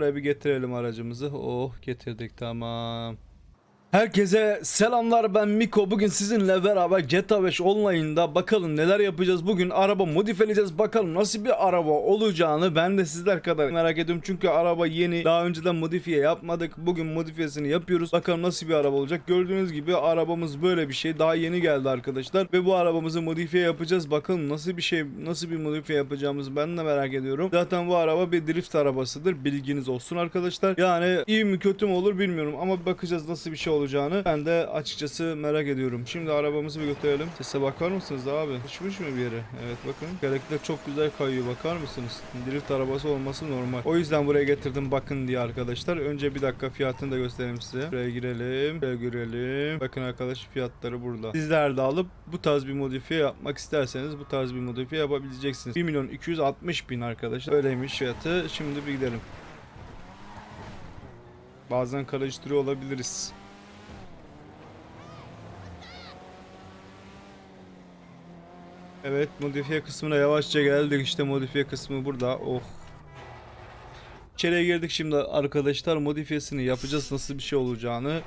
Buraya bir getirelim aracımızı. Oh getirdik tamam. Herkese selamlar ben Miko. Bugün sizinle beraber GTA 5 Online'da bakalım neler yapacağız. Bugün araba modifeleyeceğiz. Bakalım nasıl bir araba olacağını ben de sizler kadar merak ediyorum. Çünkü araba yeni. Daha önceden modifiye yapmadık. Bugün modifiyesini yapıyoruz. Bakalım nasıl bir araba olacak. Gördüğünüz gibi arabamız böyle bir şey. Daha yeni geldi arkadaşlar. Ve bu arabamızı modifiye yapacağız. Bakalım nasıl bir şey, nasıl bir modifiye yapacağımızı ben de merak ediyorum. Zaten bu araba bir drift arabasıdır. Bilginiz olsun arkadaşlar. Yani iyi mi kötü mü olur bilmiyorum ama bakacağız nasıl bir şey olacağını. Ben de açıkçası merak ediyorum. Şimdi arabamızı bir götürelim. Sese bakar mısınız abi? Uçmuş mu bir yere? Evet bakın. Gerekler çok güzel kayıyor. Bakar mısınız? Drift arabası olması normal. O yüzden buraya getirdim bakın diye arkadaşlar. Önce bir dakika fiyatını da göstereyim size. Buraya girelim. Buraya girelim. Bakın arkadaş fiyatları burada. Sizler de alıp bu tarz bir modifiye yapmak isterseniz bu tarz bir modifiye yapabileceksiniz. 1 milyon 260 bin arkadaşlar. Öyleymiş fiyatı. Şimdi bir gidelim. Bazen karıştırıyor olabiliriz. Evet modifiye kısmına yavaşça geldik. İşte modifiye kısmı burada. Oh. İçeriye girdik şimdi arkadaşlar. Modifiyesini yapacağız. Nasıl bir şey olacağını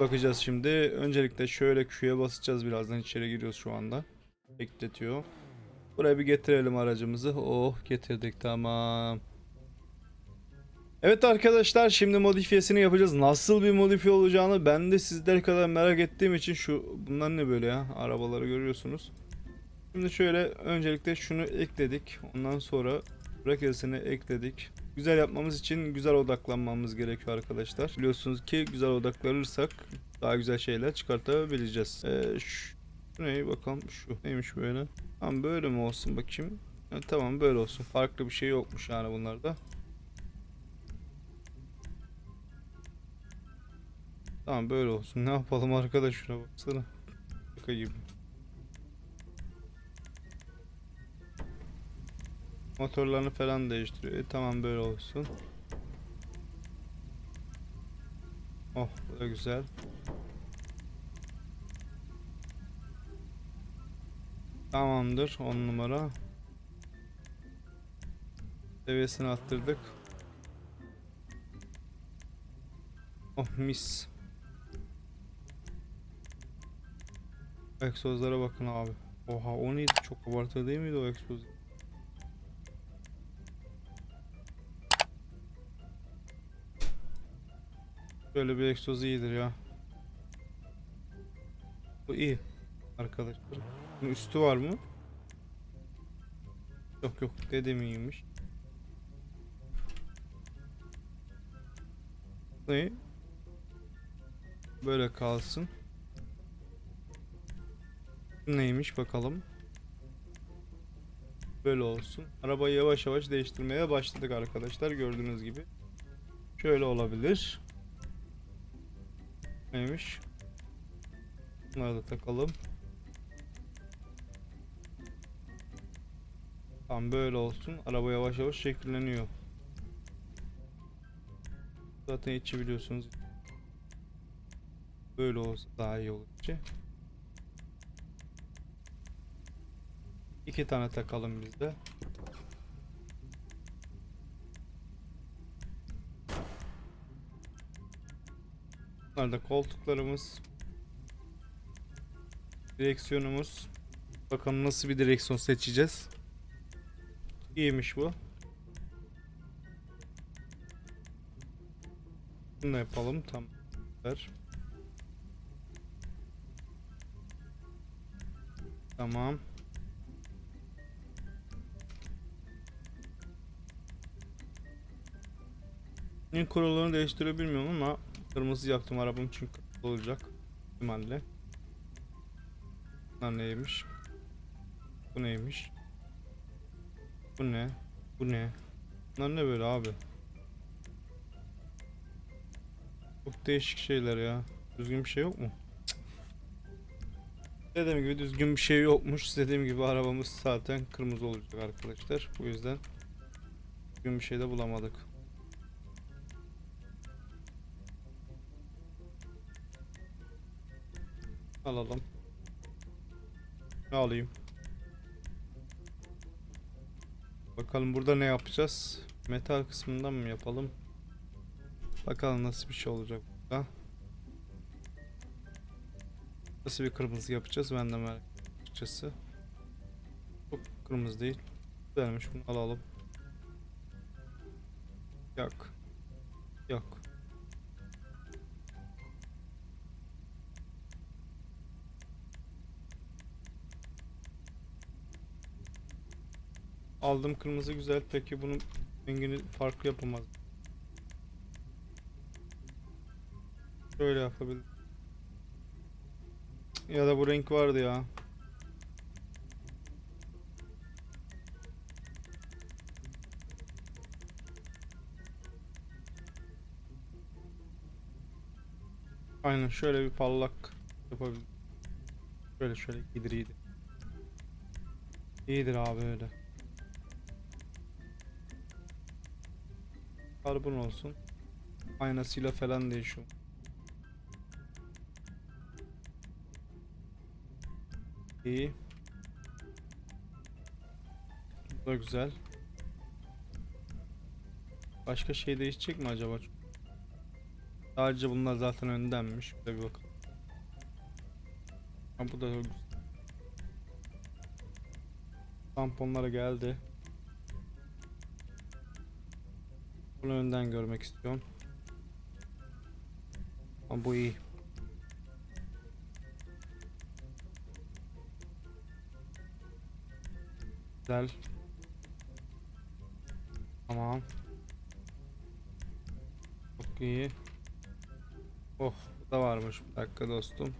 bakacağız şimdi. Öncelikle şöyle Q'ye basacağız. Birazdan içeri giriyoruz şu anda. Bekletiyor. Buraya bir getirelim aracımızı. Oh getirdik. Tamam. Evet arkadaşlar şimdi modifiyesini yapacağız. Nasıl bir modifiye olacağını ben de sizler kadar merak ettiğim için şu bunlar ne böyle ya? Arabaları görüyorsunuz. Şimdi şöyle öncelikle şunu ekledik. Ondan sonra rakesini ekledik. Güzel yapmamız için güzel odaklanmamız gerekiyor arkadaşlar. Biliyorsunuz ki güzel odaklanırsak daha güzel şeyler çıkartabileceğiz. Ee, şu, şu ne bakalım şu neymiş böyle. Tamam böyle mi olsun bakayım. Ha, tamam böyle olsun. Farklı bir şey yokmuş yani bunlarda. Tamam böyle olsun. Ne yapalım arkadaş şuna baksana. Şaka gibi. Motorlarını falan değiştiriyor. E, tamam böyle olsun. Oh bu da güzel. Tamamdır 10 numara. Seviyesini arttırdık. Oh mis. Egzozlara bakın abi. Oha o neydi? Çok abartı değil miydi o egzoz? Böyle bir egzoz iyidir ya. Bu iyi. Arkadaşlar. Bunun üstü var mı? Yok yok dedim iyiymiş. Ne? Böyle kalsın. Neymiş bakalım. Böyle olsun. Arabayı yavaş yavaş değiştirmeye başladık arkadaşlar gördüğünüz gibi. Şöyle olabilir. Neymiş? Bunları da takalım. Tam böyle olsun. Araba yavaş yavaş şekilleniyor. Zaten içi biliyorsunuz. Böyle olsa daha iyi olur içi. İki tane takalım biz Bunlar koltuklarımız. Direksiyonumuz. Bakalım nasıl bir direksiyon seçeceğiz. İyiymiş bu. Bunu da yapalım. Tamam. Tamam. İlk kurallarını değiştirebilmiyorum ama kırmızı yaptım arabam çünkü olacak ihtimalle. Bunlar neymiş? Bu neymiş? Bu ne? Bu ne? Bunlar ne böyle abi? Çok değişik şeyler ya. Düzgün bir şey yok mu? Cık. Dediğim gibi düzgün bir şey yokmuş. Dediğim gibi arabamız zaten kırmızı olacak arkadaşlar. Bu yüzden düzgün bir şey de bulamadık. Alalım. Ne alayım? Bakalım burada ne yapacağız? Metal kısmından mı yapalım? Bakalım nasıl bir şey olacak burada. Nasıl bir kırmızı yapacağız ben de merak açıkçası. Çok kırmızı değil. Güzelmiş bunu alalım. Yok. Yok. Aldım kırmızı güzel. Peki bunun rengini farklı yapamaz. Şöyle yapabilir. Ya da bu renk vardı ya. Aynen şöyle bir parlak yapabilir. Şöyle şöyle iyidir. İyidir abi öyle. Karbon olsun. Aynasıyla falan değişiyor. İyi. Bu da güzel. Başka şey değişecek mi acaba? Sadece bunlar zaten öndenmiş. De bir bakalım. Ha, bu da güzel. Tamponlara geldi. Bunu önden görmek istiyorum. Ama bu iyi. Güzel. Tamam. Çok iyi. Oh, bu da varmış. Bir dakika dostum.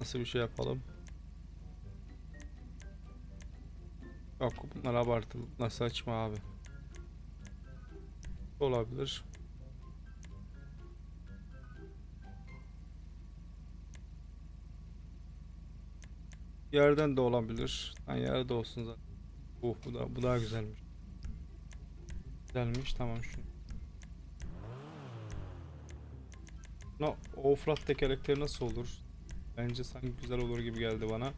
Nasıl bir şey yapalım? Yok, bunlar abartılı. Bunlar saçma abi. Olabilir. Yerden de olabilir. Yani yerde olsun zaten. Oh bu da bu daha güzelmiş. Güzelmiş tamam şu. No, offroad tekerlekleri nasıl olur? Bence sanki güzel olur gibi geldi bana.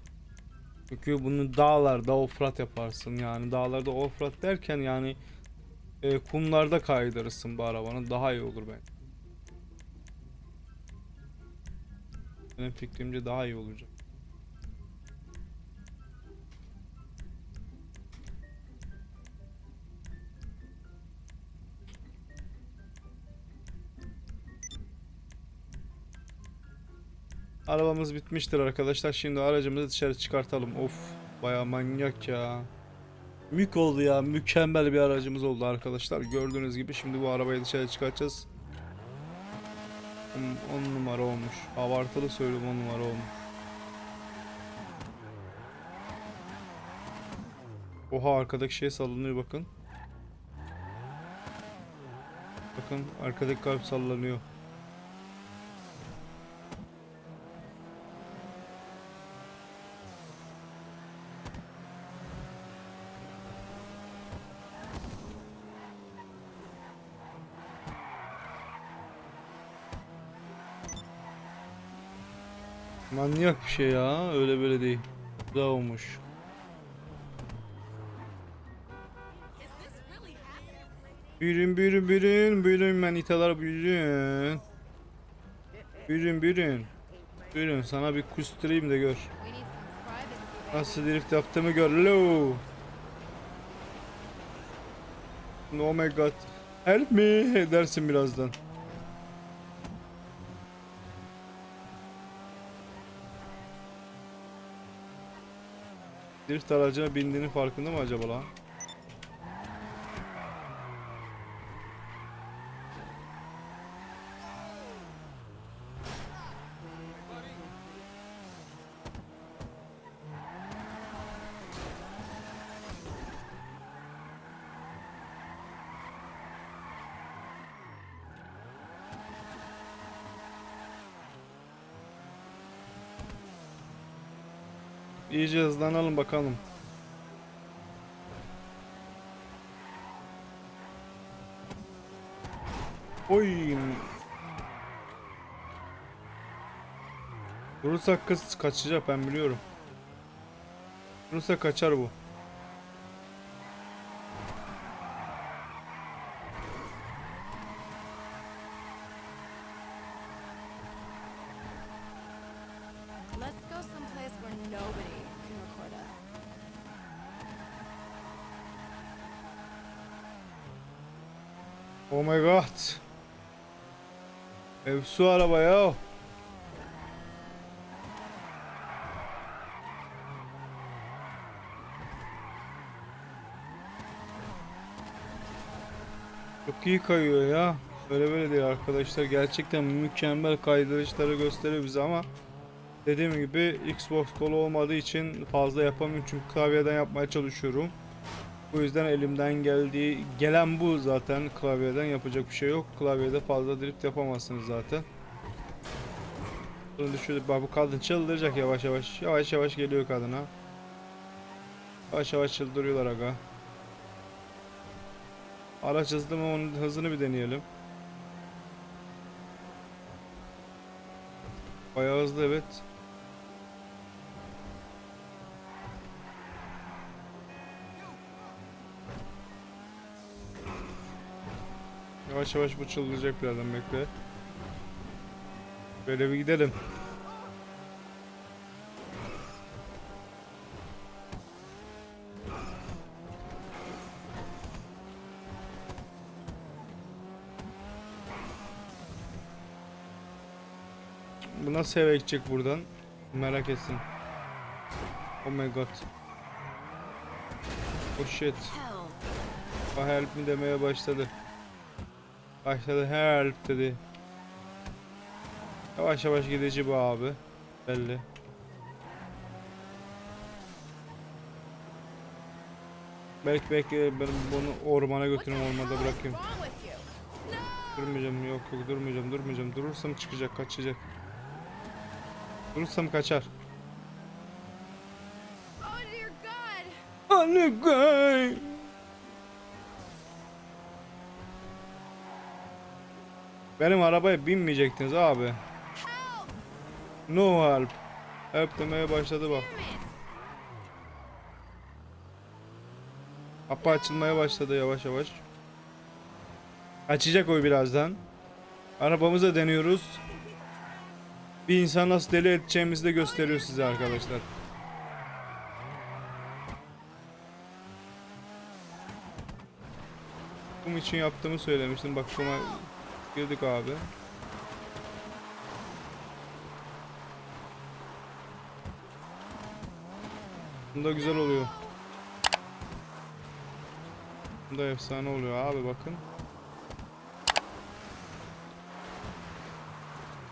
Çünkü bunu dağlarda offroad yaparsın yani dağlarda offroad derken yani e, kumlarda kaydırırsın bu arabanı daha iyi olur bence. Benim fikrimce daha iyi olacak. Arabamız bitmiştir arkadaşlar. Şimdi aracımızı dışarı çıkartalım. Of, baya manyak ya. Mük oldu ya. Mükemmel bir aracımız oldu arkadaşlar. Gördüğünüz gibi şimdi bu arabayı dışarı çıkartacağız. 10 numara olmuş. Abartılı söylüyorum 10 numara olmuş. Oha arkadaki şey sallanıyor bakın. Bakın arkadaki kalp sallanıyor. Manyak bir şey ya. Öyle böyle değil. Güzel olmuş. Buyurun buyurun buyurun buyurun manitalar buyurun. Buyurun buyurun. Buyurun sana bir kusturayım da gör. Nasıl drift yaptığımı gör lo. Oh my god. Help me dersin birazdan. Drift aracına bindiğinin farkında mı acaba lan? İyice hızlanalım bakalım. Oy. Vurursak kız kaçacak ben biliyorum. Vurursa kaçar bu. My god. Ev su araba ya. Çok iyi kayıyor ya. Böyle böyle değil arkadaşlar. Gerçekten mükemmel kaydırışları gösteriyor bize ama dediğim gibi Xbox kolu olmadığı için fazla yapamıyorum çünkü klavyeden yapmaya çalışıyorum. Bu yüzden elimden geldiği gelen bu zaten klavyeden yapacak bir şey yok. Klavyede fazla drift yapamazsınız zaten. Bunu düşürdük. Bak bu kadın çıldıracak yavaş yavaş. Yavaş yavaş geliyor kadına. Yavaş yavaş çıldırıyorlar aga. Araç hızlı mı onun hızını bir deneyelim. Bayağı hızlı evet. Yavaş yavaş bu çıldıracak birazdan bekle. Böyle bir gidelim. Bu nasıl eve gidecek buradan? Merak etsin. Oh my god. Oh shit. Help mi demeye başladı. Başladı help dedi. Yavaş yavaş gidici bu abi. Belli. Belki belki ben bunu ormana götürürüm ormanda bırakayım. Durmayacağım yok yok durmayacağım durmayacağım. Durursam çıkacak kaçacak. Durursam kaçar. Oh dear God! Benim arabaya binmeyecektiniz abi. No help. Help demeye başladı bak. Kapı açılmaya başladı yavaş yavaş. Açacak o birazdan. Arabamıza deniyoruz. Bir insan nasıl deli edeceğimizi de gösteriyor size arkadaşlar. Kum için yaptığımı söylemiştim. Bak kuma girdik abi. Bunda güzel oluyor. Bunda efsane oluyor abi bakın.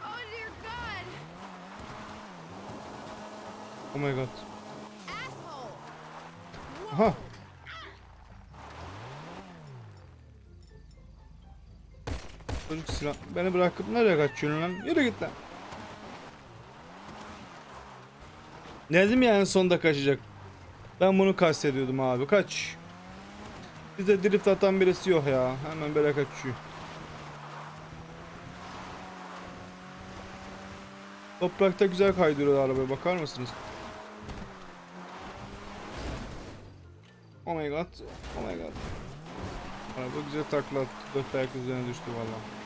Oh! Oh my god. Asshole! Çocuk silah. Beni bırakıp nereye kaçıyorsun lan? Yürü git lan. Dedim ya en sonda kaçacak. Ben bunu kastediyordum abi. Kaç. Bize drift atan birisi yok ya. Hemen böyle kaçıyor. Toprakta güzel kaydırıyor arabaya bakar mısınız? Oh my god. Oh my god. Araba güzel takla. Dört ayak üzerine düştü valla.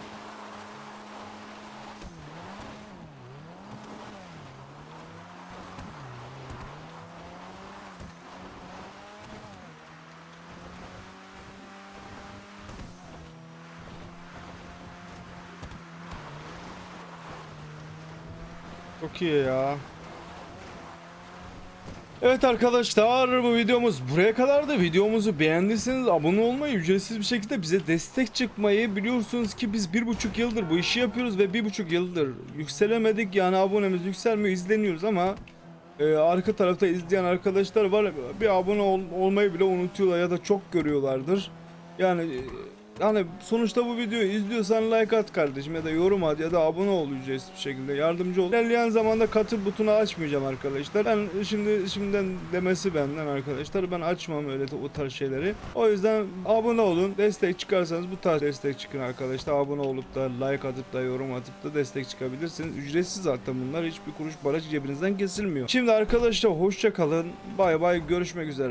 Çok iyi ya. Evet arkadaşlar bu videomuz buraya kadardı. Videomuzu beğendiyseniz abone olmayı, ücretsiz bir şekilde bize destek çıkmayı biliyorsunuz ki biz bir buçuk yıldır bu işi yapıyoruz ve bir buçuk yıldır yükselemedik. Yani abonemiz yükselmiyor, izleniyoruz ama e, arka tarafta izleyen arkadaşlar var. Bir abone ol- olmayı bile unutuyorlar ya da çok görüyorlardır. Yani yani sonuçta bu videoyu izliyorsan like at kardeşim ya da yorum at ya da abone ol ücretsiz bir şekilde yardımcı ol. İlerleyen zamanda katıl butonu açmayacağım arkadaşlar. Ben şimdi şimdiden demesi benden arkadaşlar. Ben açmam öyle o tarz şeyleri. O yüzden abone olun. Destek çıkarsanız bu tarz destek çıkın arkadaşlar. Abone olup da like atıp da yorum atıp da destek çıkabilirsiniz. Ücretsiz zaten bunlar. Hiçbir kuruş para cebinizden kesilmiyor. Şimdi arkadaşlar hoşça kalın. Bay bay görüşmek üzere.